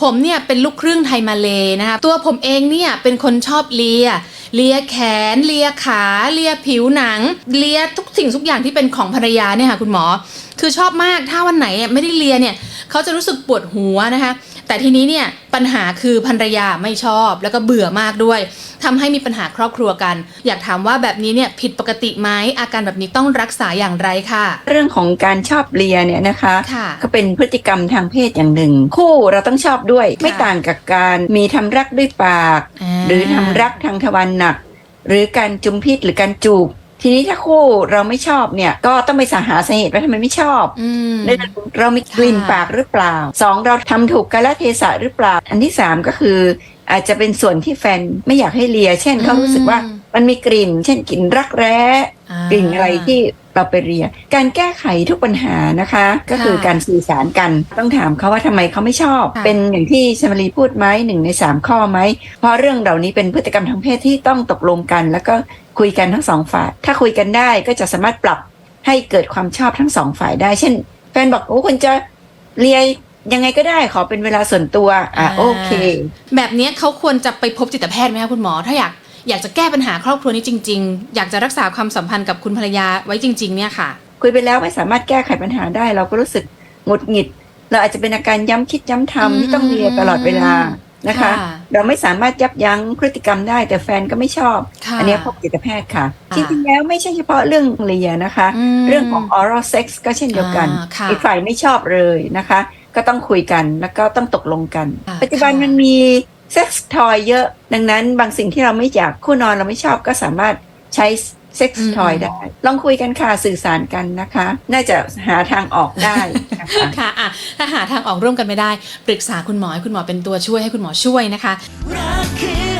ผมเนี่ยเป็นลูกครึ่งไทยมาเลยนะคะตัวผมเองเนี่ยเป็นคนชอบเลีย เลียแขน เลียขา เลียผิวหนัง เลียทุกสิ่งทุกอย่างที่เป็นของภรรยาเนี่ยค่ะคุณหมอ คือชอบมากถ้าวันไหนไม่ได้เลียเนี่ยเขาจะรู้สึกปวดหัวนะคะ แต่ทีนี้เนี่ยปัญหาคือภรรยาไม่ชอบแล้วก็เบื่อมากด้วยทำให้มีปัญหาครอบครัวกัน อยากถามว่าแบบนี้เนี่ยผิดปกติไหมอาการแบบนี้ต้องรักษาอย่างไรค่ะ เรื่องของการชอบเลียเนี่ยนะคะค่ะก็เป็นพฤติกรรมทางเพศอย่างหนึ่ง คู่เราต้องชอบด้วย ไม่ต่างกับการมีทำรักด้วยปาก หรือทำรักทางทวารหนัก หรือการจุมพิษหรือการจูบ ทีนี้ถ้าคู่เราไม่ชอบเนี่ยก็ต้องไปสาหาสาเหตุว่าทำไมไม่ชอบอืมในเรามีกลิ่นค่ะปากหรือเปล่าสองเราทำถูกกาลเทศะหรือเปล่า อันที่สามก็คือ อาจจะเป็นส่วนที่แฟนไม่อยากให้เลีย เช่นเขารู้สึกว่ามันมีกลิ่น เช่นกลิ่นรักแร้ อ่ากลิ่นอะไรที่ เราไปเรียน การแก้ไขทุกปัญหานะคะ ก็คือค่ะการสื่อสารกันต้องถามเขาว่าทำไมเขาไม่ชอบค่ะเป็นอย่างที่ชมรีพูดไหมหนึ่งในสามข้อไหม เพราะเรื่องเหล่านี้เป็นพฤติกรรมทางเพศที่ต้องตกลงกัน แล้วก็คุยกันทั้งสองฝ่าย ถ้าคุยกันได้ก็จะสามารถปรับให้เกิดความชอบทั้งสองฝ่ายได้ เช่นแฟนบอกโอ้คุณจะเลียยังไงก็ได้ขอเป็นเวลาส่วนตัว อะโอเค แบบเนี้ยเขาควรจะไปพบจิตแพทย์ไหมคะคุณหมอ ถ้าอยาก อยากจะแก้ปัญหาครอบครัวนี้จริง ๆ อยากจะรักษาความสัมพันธ์กับคุณภรรยาไว้จริง ๆ เนี่ยค่ะ คุยไปแล้วไม่สามารถแก้ไขปัญหาได้ เราก็รู้สึกหงุดหงิด เราอาจจะเป็นอาการย้ำคิดย้ำทำที่ต้องเลียตลอดเวลานะคะค่ะเราไม่สามารถยับยั้งพฤติกรรมได้ แต่แฟนก็ไม่ชอบค่ะอันเนี้ยพบจิตแพทย์ค่ะค่ะ จริงๆแล้วไม่ใช่เฉพาะเรื่องเลียนะคะมเรื่องของ oral sex ก็เช่นเดียวกันอ่าค่ะอีกฝ่ายไม่ชอบเลยนะคะ ก็ต้องคุยกันแล้วก็ต้องตกลงกันอ่าปัจจุบันค่ะมันมี เซ็กซ์ทอยเยอะ ดังนั้นบางสิ่งที่เราไม่อยากคู่นอนเราไม่ชอบก็สามารถใช้เซ็กซ์ทอยได้ ลองคุยกันค่ะ สื่อสารกันนะคะ น่าจะหาทางออกได้นะคะค่ะอะถ้าหาทางออกร่วมกันไม่ได้ ปรึกษาคุณหมอให้คุณหมอเป็นตัวช่วยให้คุณหมอช่วยนะคะรักคือ